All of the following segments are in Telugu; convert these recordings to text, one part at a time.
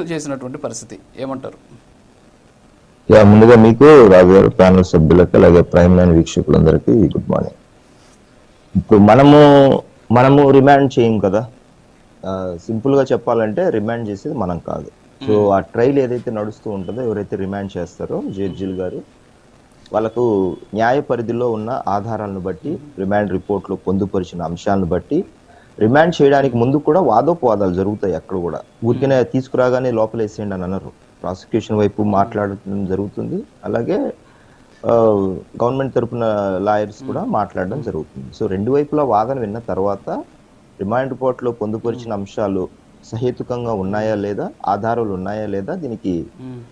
చేసినటువంటి పరిస్థితి. ఏమంటారు? యా ముందుగా మీకు రాజు గారు ప్యానల్ సభ్యులకు అలాగే ప్రైమ్ లైన్ వీక్షకులందరికీ గుడ్ మార్నింగ్. ఇప్పుడు మనము మనము రిమాండ్ చేయం కదా. సింపుల్గా చెప్పాలంటే రిమాండ్ చేసేది మనం కాదు. సో ఆ ట్రైల్ ఏదైతే నడుస్తూ ఉంటుందో ఎవరైతే రిమాండ్ చేస్తారో జడ్జిల్ గారు వాళ్ళకు న్యాయ పరిధిలో ఉన్న ఆధారాలను బట్టి రిమాండ్ రిపోర్ట్లో పొందుపరిచిన అంశాలను బట్టి రిమాండ్ చేయడానికి ముందు కూడా వాదోపవాదాలు జరుగుతాయి అక్కడ కూడా. ఊరికనే తీసుకురాగానే లోపల వేసేయండి అని అనరు. ప్రాసిక్యూషన్ వైపు మాట్లాడటం జరుగుతుంది. అలాగే గవర్నమెంట్ తరపున లాయర్స్ కూడా మాట్లాడడం జరుగుతుంది. సో రెండు వైపులా వాదన విన్న తర్వాత రిమాండ్ రిపోర్ట్లో పొందుపరిచిన అంశాలు సహేతుకంగా ఉన్నాయా లేదా ఆధారాలు ఉన్నాయా లేదా దీనికి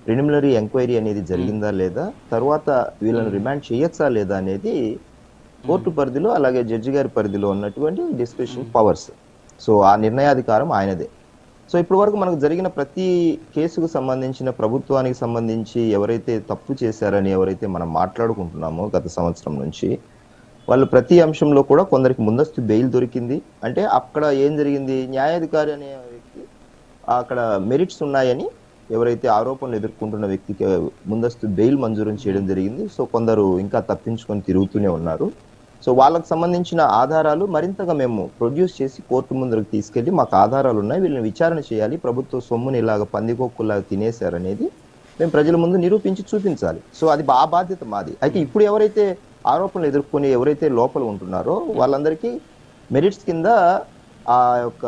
ప్రిలిమినరీ ఎంక్వైరీ అనేది జరిగిందా లేదా తర్వాత వీళ్ళని రిమాండ్ చేయొచ్చా లేదా అనేది కోర్టు పరిధిలో అలాగే జడ్జి గారి పరిధిలో ఉన్నటువంటి డిస్క్రిషన్ పవర్స్ సో ఆ నిర్ణయాధికారం ఆయనదే. సో ఇప్పటి వరకు మనకు జరిగిన ప్రతి కేసుకు సంబంధించిన ప్రభుత్వానికి సంబంధించి ఎవరైతే తప్పు చేశారని ఎవరైతే మనం మాట్లాడుకుంటున్నామో గత సంవత్సరం నుంచి వాళ్ళు ప్రతి అంశంలో కూడా కొందరికి ముందస్తు బెయిల్ దొరికింది. అంటే అక్కడ ఏం జరిగింది? న్యాయాధికారి అనే వ్యక్తి అక్కడ మెరిట్స్ ఉన్నాయని ఎవరైతే ఆరోపణలు ఎదుర్కొంటున్న వ్యక్తికి ముందస్తు బెయిల్ మంజూరు చేయడం జరిగింది. సో కొందరు ఇంకా తప్పించుకొని తిరుగుతూనే ఉన్నారు. సో వాళ్ళకి సంబంధించిన ఆధారాలు మరింతగా మేము ప్రొడ్యూస్ చేసి కోర్టు ముందరకు తీసుకెళ్ళి మాకు ఆధారాలు ఉన్నాయి. వీళ్ళని విచారణ చేయాలి. ప్రభుత్వ సొమ్ముని ఇలాగ పందికొక్కులాగా తినేశారనేది మేము ప్రజల ముందు నిరూపించి చూపించాలి. సో అది ఆ బాధ్యత మాది. అయితే ఇప్పుడు ఎవరైతే ఆరోపణలు ఎదుర్కొని ఎవరైతే లోపల ఉంటున్నారో వాళ్ళందరికీ మెరిట్స్ కింద ఆ యొక్క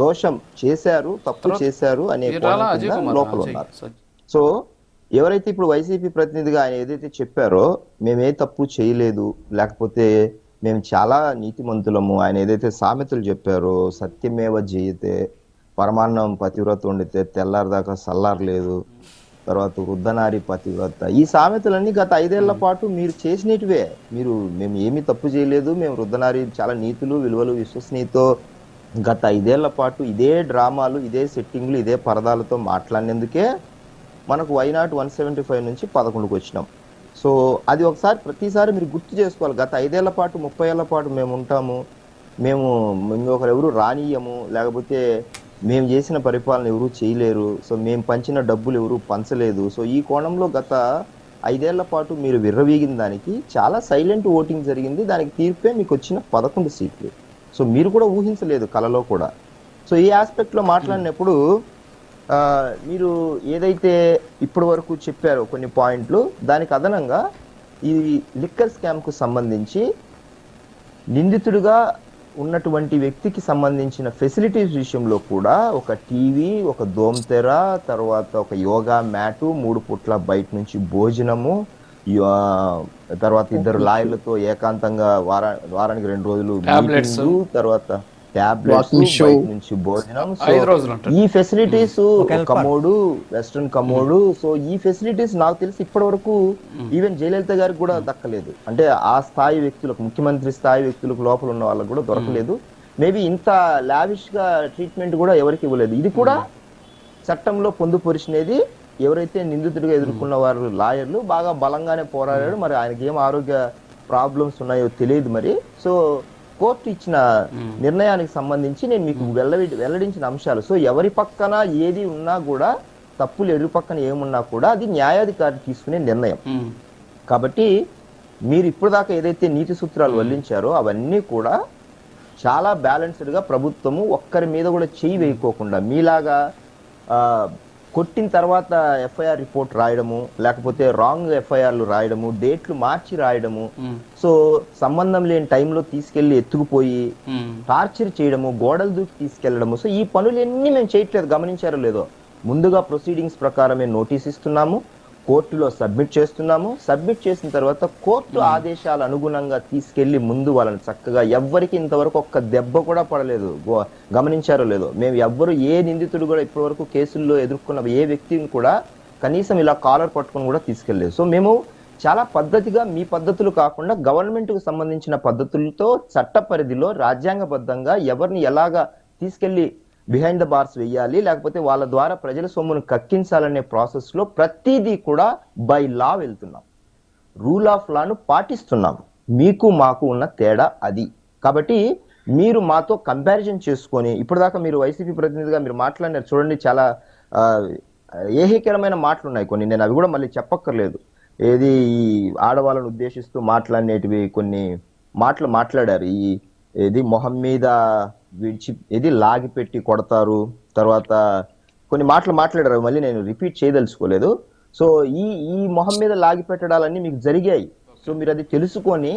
దోషం చేశారు తప్పు చేశారు అనే లోపల ఉన్నారు. సో ఎవరైతే ఇప్పుడు వైసీపీ ప్రతినిధిగా ఆయన ఏదైతే చెప్పారో మేమే తప్పు చేయలేదు లేకపోతే మేము చాలా నీతిమంతులము ఆయన ఏదైతే సామెతలు చెప్పారో సత్యమేవ జయతే పరమాన్నం పతివ్రత వండితే తెల్లారిదాకా సల్లారలేదు తర్వాత వృద్ధనారి పతివ్రత. ఈ సామెతలన్నీ గత ఐదేళ్ళ పాటు మీరు చేసినటివే. మీరు మేము ఏమీ తప్పు చేయలేదు మేము వృద్ధనారి చాలా నీతులు విలువలు విశ్వసనీయతో గత ఐదేళ్ళ పాటు ఇదే డ్రామాలు ఇదే సెట్టింగ్లు ఇదే పరదాలతో మాట్లాడినందుకే మనకు వైనాట్ వన్ సెవెంటీ ఫైవ్ నుంచి పదకొండుకి వచ్చినాం. సో అది ఒకసారి ప్రతిసారి మీరు గుర్తు చేసుకోవాలి. గత ఐదేళ్ళ పాటు ముప్పై ఏళ్ళ పాటు మేము ఉంటాము. మేము ఒకరు ఎవరు రానియము లేకపోతే మేము చేసిన పరిపాలన ఎవరు చేయలేరు. సో మేము పంచిన డబ్బులు ఎవరు పంచలేదు. సో ఈ కోణంలో గత ఐదేళ్ళ పాటు మీరు విర్రవీగిన దానికి చాలా సైలెంట్ ఓటింగ్ జరిగింది. దానికి తీర్పే మీకు వచ్చిన పదకొండు సీట్లు. సో మీరు కూడా ఊహించలేదు కలలో కూడా. సో ఈ ఆస్పెక్ట్లో మాట్లాడినప్పుడు మీరు ఏదైతే ఇప్పటి వరకు చెప్పారో కొన్ని పాయింట్లు దానికి అదనంగా ఈ లిక్కర్ స్కామ్కు సంబంధించి నిందితుడిగా ఉన్నటువంటి వ్యక్తికి సంబంధించిన ఫెసిలిటీస్ విషయంలో కూడా ఒక టీవీ ఒక దోమతెర తర్వాత ఒక యోగా మ్యాటు మూడు పుట్ల బయట నుంచి భోజనము తర్వాత ఇద్దరు లాయర్లతో ఏకాంతంగా వారా వారానికి రెండు రోజులు తర్వాత టాబ్లెట్స్ నుంచి భోజనం. ఈ facilities commode western commode so ఈ ఫెసిలిటీస్ నాకు తెలిసి ఇప్పటి వరకు ఈవెన్ జయలలిత గారికి కూడా దక్కలేదు. అంటే ఆ స్థాయి వ్యక్తులకు ముఖ్యమంత్రి స్థాయి వ్యక్తులకు లోపల ఉన్న వాళ్ళకి కూడా దొరకలేదు. మేబీ ఇంత లావిష్గా ట్రీట్మెంట్ కూడా ఎవరికి ఇవ్వలేదు. ఇది కూడా చట్టంలో పొందుపరిచినది ఎవరైతే నిందితుడిగా ఎదుర్కొన్న వారు లాయర్లు బాగా బలంగానే పోరాడారు. మరి ఆయనకి ఏం ఆరోగ్య ప్రాబ్లమ్స్ ఉన్నాయో తెలియదు మరి. సో కోర్టు ఇచ్చిన నిర్ణయానికి సంబంధించి నేను మీకు వెల్లడి వెల్లడించిన అంశాలు. సో ఎవరి పక్కన ఏది ఉన్నా కూడా తప్పులు ఎరు పక్కన ఏమున్నా కూడా అది న్యాయాధికారి తీసుకునే నిర్ణయం. కాబట్టి మీరు ఇప్పుడు దాకా ఏదైతే నీతి సూత్రాలు వల్లించారో అవన్నీ కూడా చాలా బ్యాలెన్స్డ్గా ప్రభుత్వము ఒక్కరి మీద కూడా చేయి వేయకోకుండా మీలాగా కొట్టిన తర్వాత ఎఫ్ఐఆర్ రిపోర్ట్ రాయడము లేకపోతే రాంగ్ ఎఫ్ఐఆర్లు రాయడము డేట్లు మార్చి రాయడము. సో సంబంధం లేని టైంలో తీసుకెళ్ళి ఎత్తుకుపోయి. టార్చర్ చేయడము గోడలు దూకి తీసుకెళ్ళడము సో ఈ పనులన్నీ మేము చేయట్లేదు గమనించారో లేదో ముందుగా ప్రొసీడింగ్స్ ప్రకారమే నోటీస్ ఇస్తున్నాము కోర్టులో సబ్మిట్ చేస్తున్నాము. సబ్మిట్ చేసిన తర్వాత కోర్టు ఆదేశాల అనుగుణంగా తీసుకెళ్ళి ముందు వాళ్ళని చక్కగా ఎవ్వరికి ఇంతవరకు ఒక్క దెబ్బ కూడా పడలేదు. గమనించారో లేదో. మేము ఎవ్వరు ఏ నిందితుడు కూడా ఇప్పటి వరకు కేసుల్లో ఎదుర్కొన్న ఏ వ్యక్తిని కూడా కనీసం ఇలా కాలర్ పట్టుకొని కూడా తీసుకెళ్ళేదు సో మేము చాలా పద్ధతిగా మీ పద్ధతులు కాకుండా గవర్నమెంట్కు సంబంధించిన పద్ధతులతో చట్ట పరిధిలో రాజ్యాంగబద్ధంగా ఎవరిని ఎలాగా తీసుకెళ్ళి బిహైండ్ ద బార్స్ వెయ్యాలి లేకపోతే వాళ్ళ ద్వారా ప్రజల సొమ్మును కక్కించాలనే ప్రాసెస్లో ప్రతిదీ కూడా బై లా వెళ్తున్నాం. రూల్ ఆఫ్ లాను పాటిస్తున్నాం. మీకు మాకు ఉన్న తేడా అది. కాబట్టి మీరు మాతో కంపారిజన్ చేసుకొని ఇప్పటిదాకా మీరు వైసీపీ ప్రతినిధిగా మీరు మాట్లాడినారు చూడండి చాలా ఏహీకరమైన మాటలు ఉన్నాయి కొన్ని. నేను అవి కూడా మళ్ళీ చెప్పక్కర్లేదు. ఏది ఈ ఆడవాళ్ళను ఉద్దేశిస్తూ మాట్లాడినేటివి కొన్ని మాటలు మాట్లాడారు. ఈ ఏది మొహం మీద విడిచి ఏది లాగి పెట్టి కొడతారు తర్వాత కొన్ని మాటలు మాట్లాడారు మళ్ళీ నేను రిపీట్ చేయదలుచుకోలేదు. సో ఈ ఈ మొహం మీద లాగి పెట్టడాలన్నీ మీకు జరిగాయి. సో మీరు అది తెలుసుకొని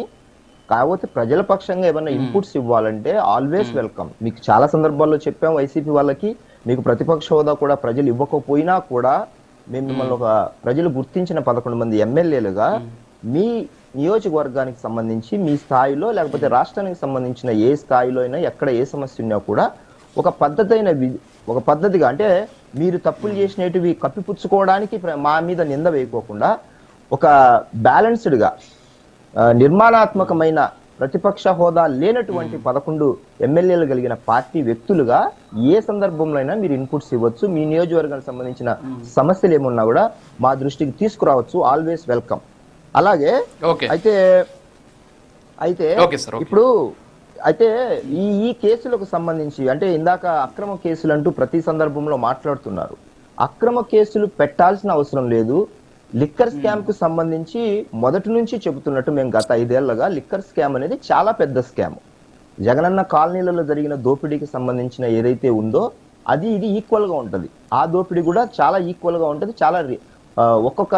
కాకపోతే ప్రజల పక్షంగా ఏమైనా ఇన్పుట్స్ ఇవ్వాలంటే ఆల్వేస్ వెల్కమ్. మీకు చాలా సందర్భాల్లో చెప్పాం వైసీపీ వాళ్ళకి మీకు ప్రతిపక్ష హోదా కూడా ప్రజలు ఇవ్వకపోయినా కూడా మేము మిమ్మల్ని ఒక ప్రజలు గుర్తించిన పదకొండు మంది ఎమ్మెల్యేలుగా మీ నియోజకవర్గానికి సంబంధించి మీ స్థాయిలో లేకపోతే రాష్ట్రానికి సంబంధించిన ఏ స్థాయిలో అయినా ఎక్కడ ఏ సమస్య ఉన్నా కూడా ఒక పద్ధతి అయిన వి- ఒక పద్ధతిగా అంటే మీరు తప్పులు చేసినటివి కప్పిపుచ్చుకోవడానికి మా మీద నింద వేయకోకుండా ఒక బ్యాలెన్స్డ్గా ఆ, నిర్మాణాత్మకమైన ప్రతిపక్ష హోదా లేనటువంటి పదకొండు ఎమ్మెల్యేలు కలిగిన పార్టీ వ్యక్తులుగా ఏ సందర్భంలో అయినా మీరు ఇన్పుట్స్ ఇవ్వచ్చు. మీ నియోజకవర్గానికి సంబంధించిన సమస్యలు ఏమున్నా కూడా మా దృష్టికి తీసుకురావచ్చు. Always welcome. అలాగే అయితే అయితే ఇప్పుడు అయితే ఈ ఈ కేసులకు సంబంధించి అంటే ఇందాక అక్రమ కేసులు అంటూ ప్రతి సందర్భంలో మాట్లాడుతున్నారు. అక్రమ కేసులు పెట్టాల్సిన అవసరం లేదు. లిక్కర్ స్కామ్కు సంబంధించి మొదటి నుంచి చెబుతున్నట్టు మేము గత ఐదేళ్ళుగా లిక్కర్ స్కామ్ అనేది చాలా పెద్ద స్కామ్. జగనన్న కాలనీలలో జరిగిన దోపిడీకి సంబంధించిన ఏదైతే ఉందో అది ఇది ఈక్వల్గా ఉంటది. ఆ దోపిడీ కూడా చాలా ఈక్వల్గా ఉంటది చాలా ఒక్కొక్క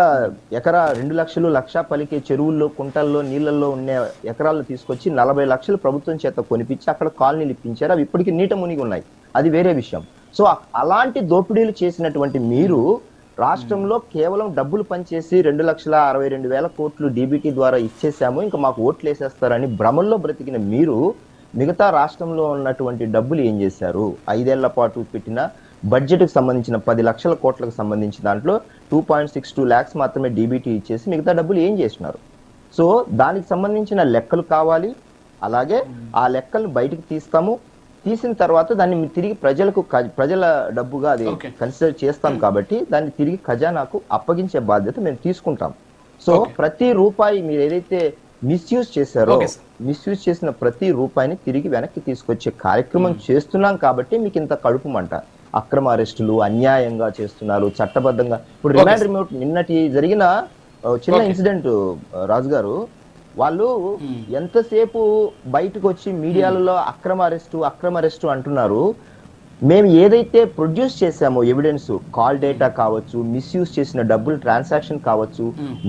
ఎకరా రెండు లక్షలు లక్ష పలికే చెరువుల్లో కుంటల్లో నీళ్ళల్లో ఉండే ఎకరాలు తీసుకొచ్చి నలభై లక్షలు ప్రభుత్వం చేత కొనిపించి అక్కడ కాలనీలు ఇప్పించారు. అవి ఇప్పటికీ నీట మునిగి ఉన్నాయి. అది వేరే విషయం. సో అలాంటి దోపిడీలు చేసినటువంటి మీరు రాష్ట్రంలో కేవలం డబ్బులు పనిచేసి రెండు లక్షల అరవై రెండు వేల కోట్లు డీబీటీ ద్వారా ఇచ్చేసాము ఇంకా మాకు ఓట్లు వేసేస్తారని భ్రమల్లో బ్రతికిన మీరు మిగతా రాష్ట్రంలో ఉన్నటువంటి డబ్బులు ఏం చేశారు? ఐదేళ్ళ పాటు పెట్టిన బడ్జెట్కు సంబంధించిన పది లక్షల కోట్లకు సంబంధించి దాంట్లో two point six two lakhs మాత్రమే డీబీటీ ఇచ్చేసి మిగతా డబ్బులు ఏం చేసినారు సో దానికి సంబంధించిన లెక్కలు కావాలి అలాగే ఆ లెక్కలను బయటకు తీస్తాము తీసిన తర్వాత దాన్ని తిరిగి ప్రజలకు ప్రజల డబ్బుగా అది. కన్సిడర్ చేస్తాం కాబట్టి దాన్ని తిరిగి ఖజానాకు అప్పగించే బాధ్యత మేము తీసుకుంటాం సో. ప్రతి రూపాయి మీరు ఏదైతే మిస్యూజ్ చేశారో. మిస్యూజ్ చేసిన ప్రతి రూపాయిని తిరిగి వెనక్కి తీసుకొచ్చే కార్యక్రమం చేస్తున్నాం కాబట్టి మీకు ఇంత కడుపు మంట అక్రమ అరెస్టులు అన్యాయంగా చేస్తున్నారు చట్టబద్ధంగా. ఇప్పుడు రిమాండ్ రిమోట్ నిన్నటి జరిగిన చిన్న. ఇన్సిడెంట్ రాజు గారు వాళ్ళు ఎంతసేపు బయటకు వచ్చి మీడియాలలో అక్రమ అరెస్టు అక్రమ అరెస్టు అంటున్నారు? మేము ఏదైతే ప్రొడ్యూస్ చేశామో ఎవిడెన్స్ కాల్ డేటా కావచ్చు మిస్యూజ్ చేసిన డబ్బులు ట్రాన్సాక్షన్ కావచ్చు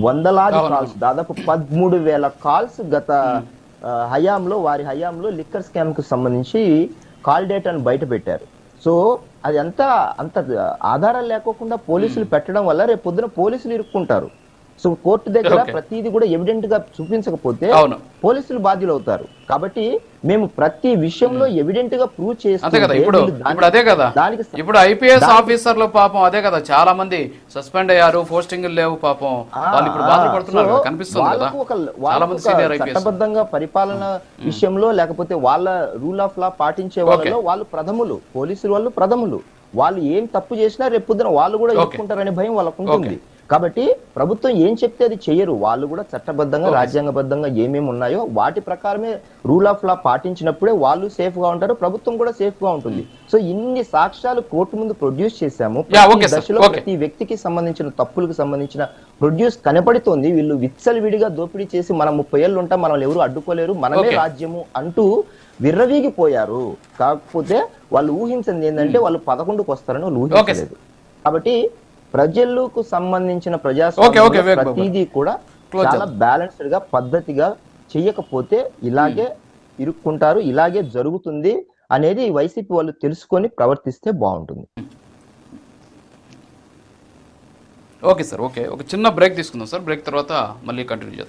వందలాది అవును. కాల్స్ దాదాపు పదమూడు వేల కాల్స్ గత హయాంలో వారి హయాంలో లిక్కర్ స్కామ్కు సంబంధించి కాల్ డేటాను బయట పెట్టారు సో అది అంతా అంత ఆధారాలు లేకోకుండా పోలీసులు పెట్టడం వల్ల రేపు పొద్దున పోలీసులు ఇరుక్కుంటారు. సో కోర్టు దగ్గర. ప్రతిదీ కూడా ఎవిడెంట్గా చూపించకపోతే పోలీసులు బాధ్యులు అవుతారు కాబట్టి మేము ప్రతి విషయంలో ఎవిడెంట్గా ప్రూవ్ ఇప్పుడు అదే కదా. ఇప్పుడు ఐపీఎస్ ఆఫీసర్లు పాపం అదే కదా చాలా మంది సస్పెండ్ అయ్యారు పోస్టింగ్ లేవు పాపం. వాళ్ళు ఇప్పుడు బాధలు పడుతున్నారు సో కదా, కనిపిస్తుంది కదా. వాళ్ళకు ఒక- చాలా వాళ్ళకు మంది ఒక సీనియర్ ఐపీఎస్. చట్టబద్ధంగా పరిపాలన విషయంలో లేకపోతే వాళ్ళ రూల్ ఆఫ్ లా పాటించే వాళ్ళలో వాళ్ళు ప్రథములు పోలీసులు వాళ్ళు ప్రథములు. వాళ్ళు ఏం తప్పు చేసినా రేపు పొద్దున వాళ్ళు కూడా. ఎత్తుకుంటారనే భయం వాళ్ళకు ఉంటుంది. కాబట్టి ప్రభుత్వం ఏం చెప్తే అది చెయ్యరు వాళ్ళు కూడా చట్టబద్ధంగా రాజ్యాంగబద్ధంగా ఏమేమి ఉన్నాయో వాటి ప్రకారమే రూల్ ఆఫ్ లా పాటించినప్పుడే వాళ్ళు సేఫ్గా ఉంటారు. ప్రభుత్వం కూడా సేఫ్గా ఉంటుంది. సో ఇన్ని సాక్ష్యాలు కోర్టు ముందు ప్రొడ్యూస్ చేశాము. దశలో. ప్రతి వ్యక్తికి సంబంధించిన తప్పులకు సంబంధించిన ప్రొడ్యూస్ కనపడుతోంది. వీళ్ళు విచ్చలవిడిగా దోపిడీ చేసి మనం ముప్పై ఏళ్ళు ఉంటాం మనం ఎవరు అడ్డుకోలేరు మనమే. రాజ్యము అంటూ విర్రవీగిపోయారు. కాకపోతే వాళ్ళు ఊహించింది ఏంటంటే వాళ్ళు పదకొండుకు వస్తారని వాళ్ళు ఊహించలేదు. కాబట్టి ప్రజలకు సంబంధించిన బాబు. ప్రతిదీ కూడా చాలా బ్యాలెన్స్డ్గా పద్ధతిగా చెయ్యకపోతే ఇలాగే ఇరుక్కుంటారు ఇలాగే జరుగుతుంది అనేది వైసీపీ వాళ్ళు తెలుసుకొని ప్రవర్తిస్తే బాగుంటుంది. Okay sir okay. ఒక చిన్న బ్రేక్ తీసుకుందాం సార్. బ్రేక్ తర్వాత మళ్ళీ కంటిన్యూ చేద్దాం.